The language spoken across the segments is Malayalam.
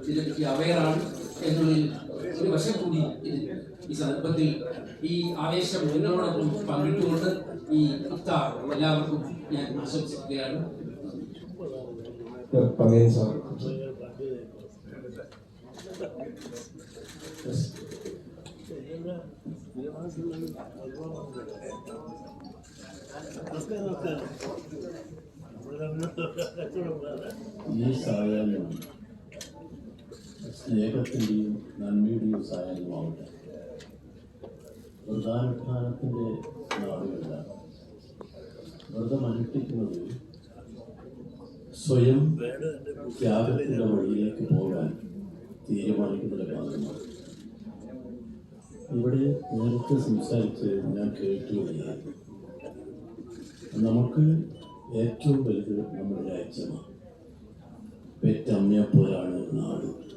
ഇതിനെപ്പറ്റി അവയറാണ് എന്നുള്ളതിൽ ഒരു വശം കൂടി ഈ സന്ദർഭത്തിൽ ഈ ആവേശം നിങ്ങളോടൊപ്പം പങ്കിട്ടുകൊണ്ട് ഈ ഇഫ്താർ എല്ലാവർക്കും ഞാൻ ആശംസിക്കുകയാണ്. ഈ സായാഹ്നം സ്നേഹത്തിന്റെയും നന്മയുടെയും സായാഹ്നമാവട്ടെ വ്രതാനുഷ്ഠാനത്തിന്റെ നാടുകളില്ല. വ്രതം അനുഷ്ഠിക്കുന്നത് സ്വയം ത്യാഗത്തിന്റെ വഴിയിലേക്ക് പോകാൻ തീരുമാനിക്കുന്നതിന്റെ ഭാഗമാണ്. ഇവിടെ നേരത്തെ സംസാരിച്ച് ഞാൻ കേട്ടുകയാണ് നമുക്ക് ഏറ്റവും വലുത് നമ്മുടെ രാജ്യമാണ്. പെറ്റമ്മയെ പോലാണ് നാട്.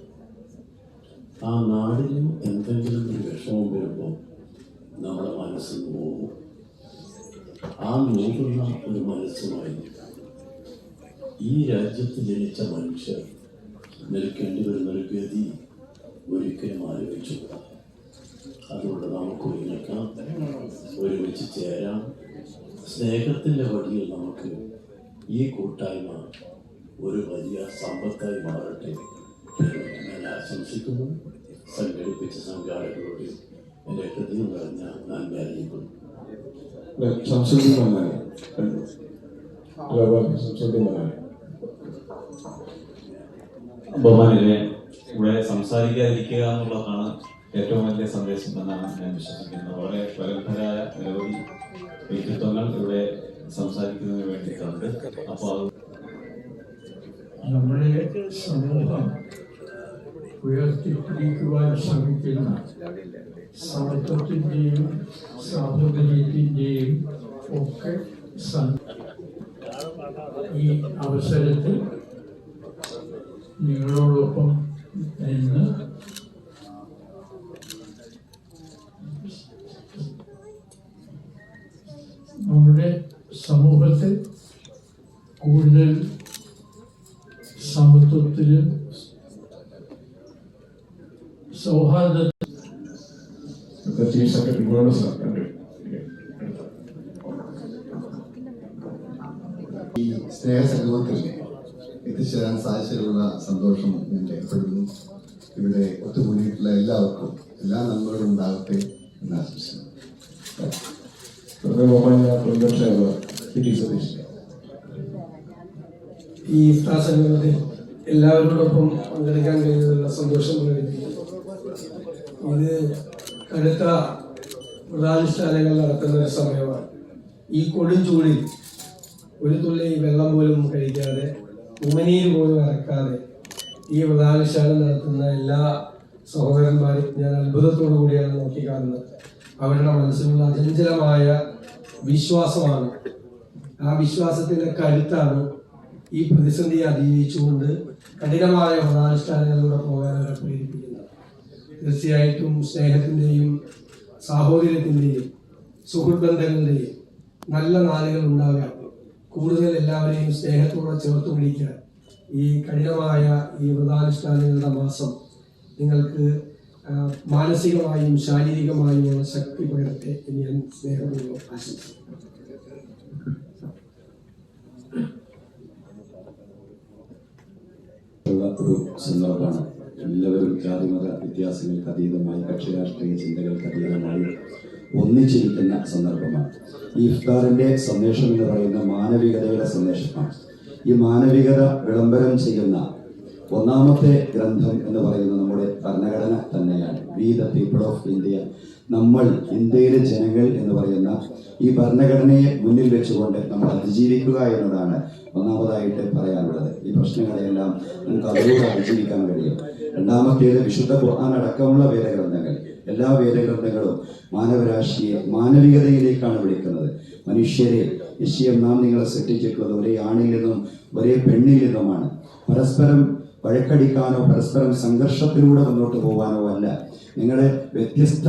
ആ നാടിന് എന്തെങ്കിലും ഒരു വിഷമം വരുമ്പോൾ നമ്മുടെ മനസ്സിൽ നോവും ആ നോക്കുന്ന ഒരു മനസ്സുമായി ഈ രാജ്യത്ത് ജനിച്ച മനുഷ്യർ നിൽക്കേണ്ടി വരുന്ന ഒരു ഗതി ഒരിക്കലും ആലോചിച്ചുകൂടാ അതുകൊണ്ട് നമുക്ക് ഒരുമിക്കാം ഒരുമിച്ച് ചേരാം. സ്നേഹത്തിന്റെ വഴിയിൽ നമുക്ക് ഈ കൂട്ടായ്മ ഒരു വലിയ സമ്പത്തായി മാറട്ടെ. ഞാൻ ആശംസിക്കുന്നു സംഘടിപ്പിച്ച സംഘാടകരോട് എന്റെ ഹൃദയം നിറഞ്ഞ നന്ദി അറിയിക്കുന്നു ബഹുമാനിലെ ഇവിടെ സംസാരിക്കാതിരിക്കുക എന്നുള്ളതാണ് ഏറ്റവും വലിയ സന്ദേശം എന്നാണ് ഞാൻ വിശ്വസിക്കുന്നത് വളരെ പ്രഗത്ഭരായ നിരവധി വ്യക്തിത്വങ്ങൾ ഇവിടെ സംസാരിക്കുന്നതിന് വേണ്ടിയിട്ടുണ്ട് അപ്പോൾ അത് നമ്മുടെ സമൂഹം ഉയർത്തിപ്പിടിക്കുവാൻ ശ്രമിക്കുന്ന സമത്വത്തിന്റെയും സാഹോദര്യത്തിന്റെയും ഒക്കെ ഈ അവസരത്തിൽ നിങ്ങളോടൊപ്പം നിന്ന് സൗഹാർദ്ദ ചീഫ് സെക്രട്ടറി ഗുണ സാർ കണ്ടു ഈ സ്നേഹസംഗമത്തിൽ എത്തിച്ചേരാൻ സാധിച്ചതിലുള്ള സന്തോഷം ഞാൻ രേഖപ്പെടുന്നു ഇവിടെ ഒത്തുകൂടിയിട്ടുള്ള എല്ലാവർക്കും എല്ലാ നന്മകളും ഉണ്ടാകട്ടെ എന്ന് ആശംസിക്കുന്നു. ഈ ഇഫ്താർ സംഗമത്തിൽ എല്ലാവരോടൊപ്പം പങ്കെടുക്കാൻ കഴിയുന്നതിലുള്ള സന്തോഷം പ്രകടിപ്പിക്കുന്നു ഇത് കടുത്ത വ്രതാനുഷ്ഠാനങ്ങൾ നടക്കുന്ന ഒരു സമയമാണ്. ഈ കൊടും ചൂടിൽ ഒരു തുള്ളി വെള്ളം പോലും കഴിക്കാതെ ഉമനീര് പോലും ഇറക്കാതെ ഈ വ്രതാനുഷ്ഠാനം നടത്തുന്ന എല്ലാ സഹോദരന്മാരും ഞാൻ അത്ഭുതത്തോടു കൂടിയാണ് നോക്കിക്കാണുന്നത്. അവരുടെ മനസ്സിലുള്ള അചഞ്ചലമായ വിശ്വാസമാണ്. ആ വിശ്വാസത്തിന്റെ കരുത്താണ് ഈ പ്രതിസന്ധിയെ അതിജീവിച്ചുകൊണ്ട് കഠിനമായ വ്രതാനുഷ്ഠാനങ്ങളിലൂടെ പോകാൻ അവരെ പ്രേരിപ്പിക്കുന്നത്. തീർച്ചയായിട്ടും സ്നേഹത്തിന്റെയും സാഹോദര്യത്തിന്റെയും സുഹൃത്ത് ബന്ധങ്ങളുടെയും നല്ല നാളുകൾ ഉണ്ടാകാൻ കൂടുതൽ എല്ലാവരെയും സ്നേഹത്തോടെ ചേർത്ത് പിടിക്കാൻ ഈ കഠിനമായ ഈ വ്രതാനുഷ്ഠാനങ്ങളുടെ മാസം നിങ്ങൾക്ക് മാനസികമായും ശാരീരികമായുമുള്ള ശക്തി എന്ന് ഞാൻ സ്നേഹപൂർവം ആശംസിക്കുന്നു. ഒരു സന്ദർഭമാണ്. എല്ലാവരും ജാതിമത വ്യത്യാസങ്ങൾക്ക് അതീതമായി കക്ഷി രാഷ്ട്രീയ ചിന്തകൾക്ക് അതീതമായി ഒന്നിച്ചിരിക്കുന്ന സന്ദർഭമാണ്. ഈ ഇഫ്താറിന്റെ സന്ദേശം എന്ന് പറയുന്ന മാനവികതയുടെ സന്ദേശമാണ്. ഈ മാനവികത വിളംബരം ചെയ്യുന്ന ഒന്നാമത്തെ ഗ്രന്ഥം എന്ന് പറയുന്നത് നമ്മുടെ ഭരണഘടന തന്നെയാണ്. We the people of India നമ്മൾ ഇന്ത്യയിലെ ജനങ്ങൾ എന്ന് പറയുന്ന ഈ ഭരണഘടനയെ മുന്നിൽ വെച്ചുകൊണ്ട് നമ്മൾ അതിജീവിക്കുക എന്നതാണ് ഒന്നാമതായിട്ട് പറയാനുള്ളത്. ഈ പ്രശ്നങ്ങളെല്ലാം നമുക്ക് അതിലൂടെ അതിജീവിക്കാൻ കഴിയും. രണ്ടാമത്തേത് വിശുദ്ധ ഖുർആൻ അടക്കമുള്ള വേദഗ്രന്ഥങ്ങൾ. എല്ലാ വേദഗ്രന്ഥങ്ങളും മാനവരാശിയെ മാനവികതയിലേക്കാണ് വിളിക്കുന്നത്. മനുഷ്യരെ നിശ്ചയം നാം നിങ്ങളെ സൃഷ്ടിച്ചിട്ടുള്ളത് ഒരേ ആണിൽ നിന്നും ഒരേ പെണ്ണിൽ നിന്നുമാണ്. പരസ്പരം വഴക്കടിക്കാനോ പരസ്പരം സംഘർഷത്തിലൂടെ മുന്നോട്ട് പോകാനോ അല്ല. നിങ്ങളെ വ്യത്യസ്ത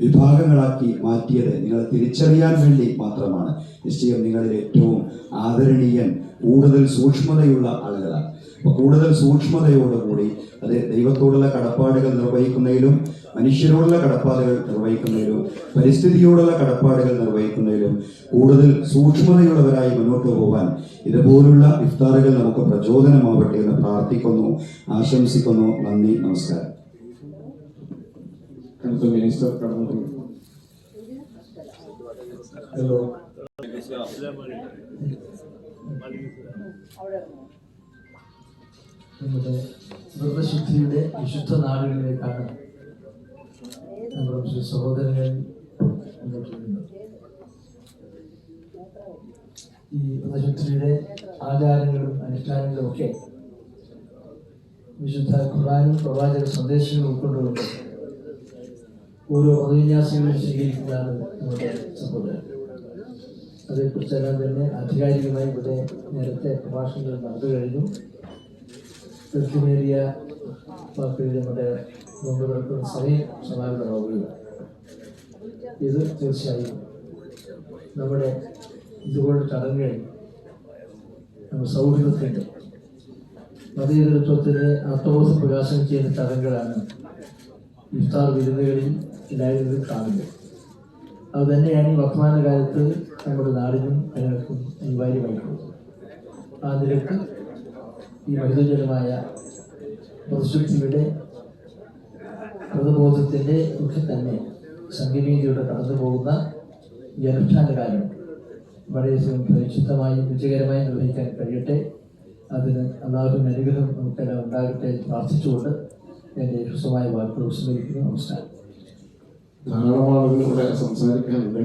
വിഭാഗങ്ങളാക്കി മാറ്റിയത് നിങ്ങളെ തിരിച്ചറിയാൻ വേണ്ടി മാത്രമാണ്. നിശ്ചയം നിങ്ങളിൽ ഏറ്റവും ആദരണീയൻ കൂടുതൽ സൂക്ഷ്മതയുള്ള ആളുകളാണ്. കൂടുതൽ സൂക്ഷ്മതയോടുകൂടി അത് ദൈവത്തോടുള്ള കടപ്പാടുകൾ നിർവഹിക്കുന്നതിലും മനുഷ്യരോടുള്ള കടപ്പാടുകൾ നിർവഹിക്കുന്നതിലും പരിസ്ഥിതിയോടുള്ള കടപ്പാടുകൾ നിർവഹിക്കുന്നതിലും കൂടുതൽ സൂക്ഷ്മതയുള്ളവരായി മുന്നോട്ട് പോകാൻ ഇതുപോലുള്ള ഇഫ്താറുകൾ നമുക്ക് പ്രചോദനമാവട്ടെ എന്ന് പ്രാർത്ഥിക്കുന്നു ആശംസിക്കുന്നു. നന്ദി നമസ്കാരം. മിനിസ്റ്റർ കടന്നു ഹലോ നമ്മുടെ വ്രതശുദ്ധിയുടെ വിശുദ്ധ നാടുകളിലേക്കാണ് നമ്മുടെ സഹോദരങ്ങൾ ഈ വ്രതശുദ്ധിയുടെ ആചാരങ്ങളും അനുഷ്ഠാനങ്ങളും ഒക്കെ വിശുദ്ധ ഖുർആാനും പ്രവാചക സന്ദേശങ്ങളും ഉൾക്കൊണ്ടുകൊണ്ട് ഓരോ മതവിന്യാസങ്ങളും സ്വീകരിക്കുന്നതാണ് നമ്മുടെ സഹോദരൻ. അതേക്കുറിച്ചെല്ലാം തന്നെ ആധികാരികമായി ഇവിടെ നേരത്തെ പ്രഭാഷണങ്ങൾ നടന്നു കഴിഞ്ഞു. ദീർഘമേറിയ വാക്കുകളിൽ നമ്മുടെ മുമ്പ് നടക്കുന്ന സമയം സമാനമാവുകയാണ് ഇത് തീർച്ചയായും നമ്മുടെ ഇതുപോലുള്ള ചടങ്ങുകൾ നമ്മുടെ സൗഹൃദത്തിന്റെ മതേതരത്വത്തിന് ആത്മബോധം പ്രകാശനം ചെയ്യുന്ന ചടങ്ങുകളാണ് ഇഫ്താർ വിരുന്നുകളിൽ എല്ലാവരും കാണുന്നത്. അത് തന്നെയാണ് ഈ വർത്തമാന കാലത്ത് നമ്മുടെ നാടിനും ജനങ്ങൾക്കും അനിവാര്യമായിട്ടുള്ളത് ആ നിരക്ക് ഈ വൈദ്യുജനമായ പ്രശുദ്ധിയുടെ മൃതബോധത്തിന്റെ ഒക്കെ തന്നെ സംഗമീതിയുടെ കടന്നു പോകുന്ന ഈ അനുഷ്ഠാന കാലം വളരെ പരിശുദ്ധമായും വിജയകരമായി നിർവഹിക്കാൻ കഴിയട്ടെ. അതിന് അള്ളാഹുവിന്റെ അനുഗ്രഹം നമുക്കെല്ലാം ഉണ്ടാകട്ടെ പ്രാർത്ഥിച്ചുകൊണ്ട് എന്റെ ഹ്രസ്വമായ വാക്കുകൾ ഉപസ്മരിക്കുന്നു നമസ്കാരം. ധാരാളം ആളുകളിലൂടെ സംസാരിക്കാനുണ്ട്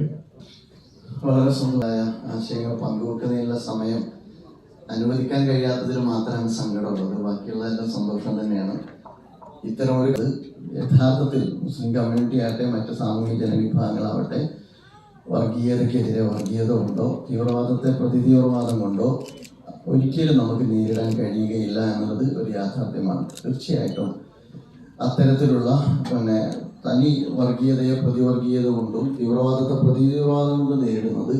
വളരെ സുന്ദരമായ ആശയങ്ങൾ പങ്കുവെക്കുന്നതിനുള്ള സമയം അനുവദിക്കാൻ കഴിയാത്തതിൽ മാത്രമാണ് സങ്കടമുള്ളത് ബാക്കിയുള്ള എല്ലാം സന്തോഷം തന്നെയാണ്. ഇത്തരം ഒരു യഥാർത്ഥത്തിൽ മുസ്ലിം കമ്മ്യൂണിറ്റി ആകട്ടെ മറ്റ് സാമൂഹിക ജനവിഭാഗങ്ങളാവട്ടെ വർഗീയതയ്ക്കെതിരെ വർഗീയത കൊണ്ടോ തീവ്രവാദത്തെ പ്രതി തീവ്രവാദം കൊണ്ടോ ഒരിക്കലും നമുക്ക് നേരിടാൻ കഴിയുകയില്ല എന്നുള്ളത് ഒരു യാഥാർത്ഥ്യമാണ്. തീർച്ചയായിട്ടും അത്തരത്തിലുള്ള പിന്നെ തനി വർഗീയതയെ പ്രതിവർഗീയത കൊണ്ടും തീവ്രവാദത്തെ പ്രതി തീവ്രവാദം കൊണ്ടും നേരിടുന്നത്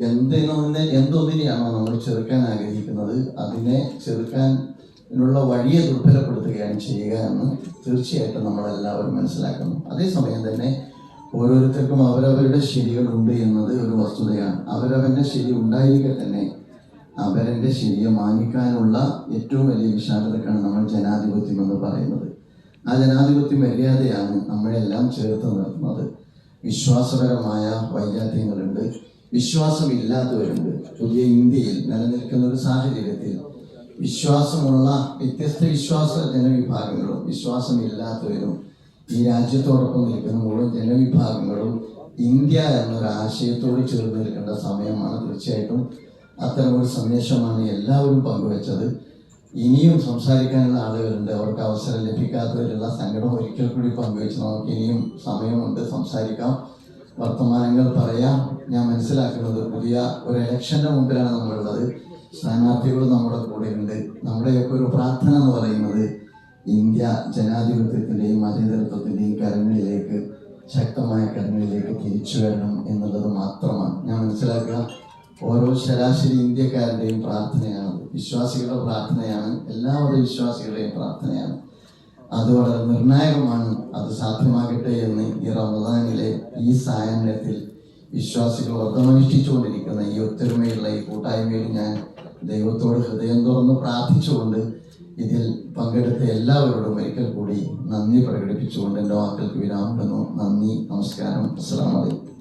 എന്തിനൊന്നെ എന്തൊന്നിനെയാണോ നമ്മൾ ചെറുക്കാൻ ആഗ്രഹിക്കുന്നത് അതിനെ ചെറുക്കാൻ ഉള്ള വഴിയെ ദുർബലപ്പെടുത്തുകയാണ് ചെയ്യുക എന്ന് തീർച്ചയായിട്ടും നമ്മളെല്ലാവരും മനസ്സിലാക്കുന്നു. അതേസമയം തന്നെ ഓരോരുത്തർക്കും അവരവരുടെ ശരികളുണ്ട് എന്നത് ഒരു വസ്തുതയാണ്. അവരവന്റെ ശരി ഉണ്ടായിരിക്കെ തന്നെ അവരന്റെ ശരിയെ മാനിക്കാനുള്ള ഏറ്റവും വലിയ വിശാലതക്കാണ് നമ്മൾ ജനാധിപത്യം എന്ന് പറയുന്നത്. ആ ജനാധിപത്യ മര്യാദയാണ് നമ്മളെല്ലാം ചേർത്ത് നിർത്തുന്നത്. വിശ്വാസപരമായ വൈജാത്യങ്ങളുണ്ട് വിശ്വാസമില്ലാത്തവരുണ്ട് പുതിയ ഇന്ത്യയിൽ നിലനിൽക്കുന്ന ഒരു സാഹചര്യത്തിൽ വിശ്വാസമുള്ള വ്യത്യസ്ത വിശ്വാസ ജനവിഭാഗങ്ങളും വിശ്വാസമില്ലാത്തവരും ഈ രാജ്യത്തോടൊപ്പം നിൽക്കുന്ന മുഴുവൻ ജനവിഭാഗങ്ങളും ഇന്ത്യ എന്നൊരു ആശയത്തോട് ചേർന്ന് നിൽക്കേണ്ട സമയമാണ് തീർച്ചയായിട്ടും അത്തരം ഒരു സന്ദേശമാണ് എല്ലാവരും പങ്കുവച്ചത്. ഇനിയും സംസാരിക്കാനുള്ള ആളുകളുണ്ട്. അവർക്ക് അവസരം ലഭിക്കാത്തവരുള്ള സങ്കടം ഒരിക്കൽ കൂടി പങ്കുവെച്ച് നമുക്ക് ഇനിയും സമയമുണ്ട്. സംസാരിക്കാം. വർത്തമാനങ്ങൾ പറയാം. ഞാൻ മനസ്സിലാക്കുന്നത് പുതിയ ഒരു ഇലക്ഷന്റെ മുമ്പിലാണ് നമ്മളുള്ളത്. സ്ഥാനാർത്ഥികൾ നമ്മുടെ കൂടെ ഉണ്ട് നമ്മുടെയൊക്കെ ഒരു പ്രാർത്ഥന എന്ന് പറയുന്നത് ഇന്ത്യ ജനാധിപത്യത്തിന്റെയും മതേതരത്വത്തിന്റെയും കരങ്ങളിലേക്ക് ശക്തമായ കരങ്ങളിലേക്ക് തിരിച്ചു വരണം എന്നുള്ളത് മാത്രമാണ്. ഞാൻ മനസ്സിലാക്കുക ഓരോ ശരാശരി ഇന്ത്യക്കാരുടെയും പ്രാർത്ഥനയാണ്. വിശ്വാസികളുടെ പ്രാർത്ഥനയാണ്. എല്ലാവരുടെ വിശ്വാസികളുടെയും പ്രാർത്ഥനയാണ്. അത് വളരെ നിർണായകമാണ്. അത് സാധ്യമാകട്ടെ എന്ന് ഈ റമദാനിലെ ഈ സായാഹ്നത്തിൽ വിശ്വാസികൾ വർദ്ധമനുഷ്ഠിച്ചുകൊണ്ടിരിക്കുന്ന ഈ ഒത്തൊരുമയുള്ള ഈ കൂട്ടായ്മയിൽ ഞാൻ ദൈവത്തോട് ഹൃദയം തുറന്ന് പ്രാർത്ഥിച്ചുകൊണ്ട് ഇതിൽ പങ്കെടുത്ത എല്ലാവരോടും ഒരിക്കൽ കൂടി നന്ദി പ്രകടിപ്പിച്ചുകൊണ്ട് എന്റെ വാക്കുകൾക്ക് വിരാമിടുന്നു നന്ദി നമസ്കാരം. അസ്സാം അലൈക്കും.